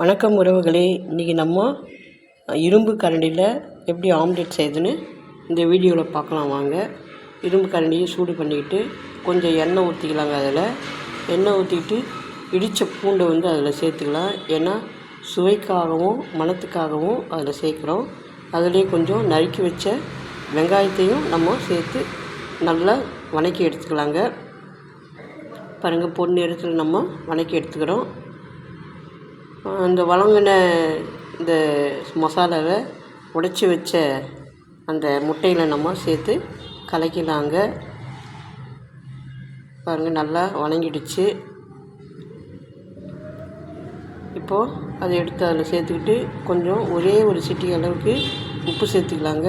வணக்கம் உறவுகளே இன்றைக்கி நம்ம இரும்பு கரண்டியில் எப்படி ஆம்லெட் செய்யுதுன்னு இந்த வீடியோவில் பார்க்கலாம் வாங்க. இரும்பு கரண்டியை சூடு பண்ணிக்கிட்டு கொஞ்சம் எண்ணெய் ஊற்றிக்கலாங்க அதில். எண்ணெய் ஊற்றிக்கிட்டு இடித்த பூண்டை வந்து அதில் சேர்த்துக்கலாம். ஏன்னா சுவைக்காகவும் மணத்துக்காகவும் அதில் சேர்க்குறோம். அதுலேயே கொஞ்சம் நறுக்கி வச்ச வெங்காயத்தையும் நம்ம சேர்த்து நல்லா வணக்கி எடுத்துக்கலாங்க. பாருங்கள் பொன் நிறத்தில் நம்ம வணக்கி எடுத்துக்கிறோம். அந்த வழங்கின இந்த மசாலாவை உடைச்சி வச்ச அந்த முட்டையில் நம்ம சேர்த்து கலக்கிலாங்க. பாருங்கள் நல்லா வணங்கிடுச்சு. இப்போது அதை எடுத்து அதில் சேர்த்துக்கிட்டு கொஞ்சம் ஒரே ஒரு சிட்டி அளவுக்கு உப்பு சேர்த்துக்கலாங்க.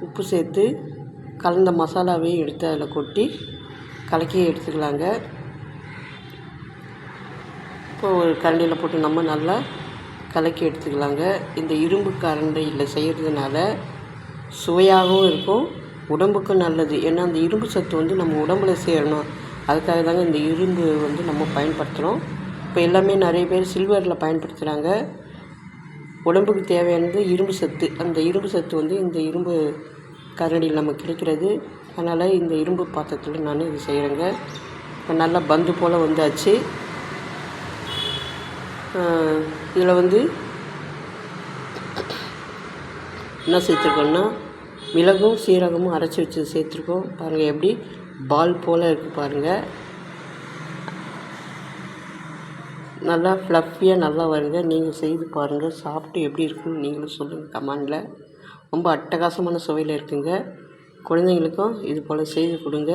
உப்பு சேர்த்து கலந்த மசாலாவையும் எடுத்து அதில் கொட்டி கலக்கி எடுத்துக்கலாங்க. இப்போ ஒரு கரண்டியில் போட்டு நம்ம நல்லா கலக்கி எடுத்துக்கலாங்க. இந்த இரும்பு கரண்டியில் செய்கிறதுனால சுவையாகவும் இருக்கும் உடம்புக்கும் நல்லது. ஏன்னா அந்த இரும்பு சத்து வந்து நம்ம உடம்புல சேரணும். அதுக்காக தாங்க இந்த இரும்பு வந்து நம்ம பயன்படுத்துகிறோம் இப்போ எல்லாமே நிறைய பேர் சில்வரில் பயன்படுத்துகிறாங்க உடம்புக்கு தேவையானது இரும்பு சத்து. அந்த இரும்பு சத்து வந்து இந்த இரும்பு கரண்டியில் நமக்கு கிடைக்கிறது அதனால் இந்த இரும்பு பாத்திரத்தில் நான் இது செய்கிறேங்க இப்போ நல்லா பந்து போல் வந்தாச்சு. இதில் வந்து என்ன சேர்த்துருக்கோன்னா மிளகும் சீரகமும் அரைச்சி வச்சு சேர்த்துருக்கோம். பாருங்கள் எப்படி பால் போல் இருக்குது பாருங்கள் நல்லா ஃப்ளஃபியாக நல்லா வருங்க நீங்கள் செய்து பாருங்கள் சாப்பிட்டு எப்படி இருக்குன்னு நீங்களும் சொல்லுங்கள் கமெண்டில். ரொம்ப அட்டகாசமான சுவையில் இருக்குங்க. குழந்தைங்களுக்கும் இது போல் செய்து கொடுங்க.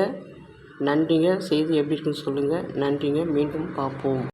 நன்றிங்க. செய்து எப்படி இருக்குன்னு சொல்லுங்கள் நன்றிங்க. மீண்டும் பார்ப்போம்.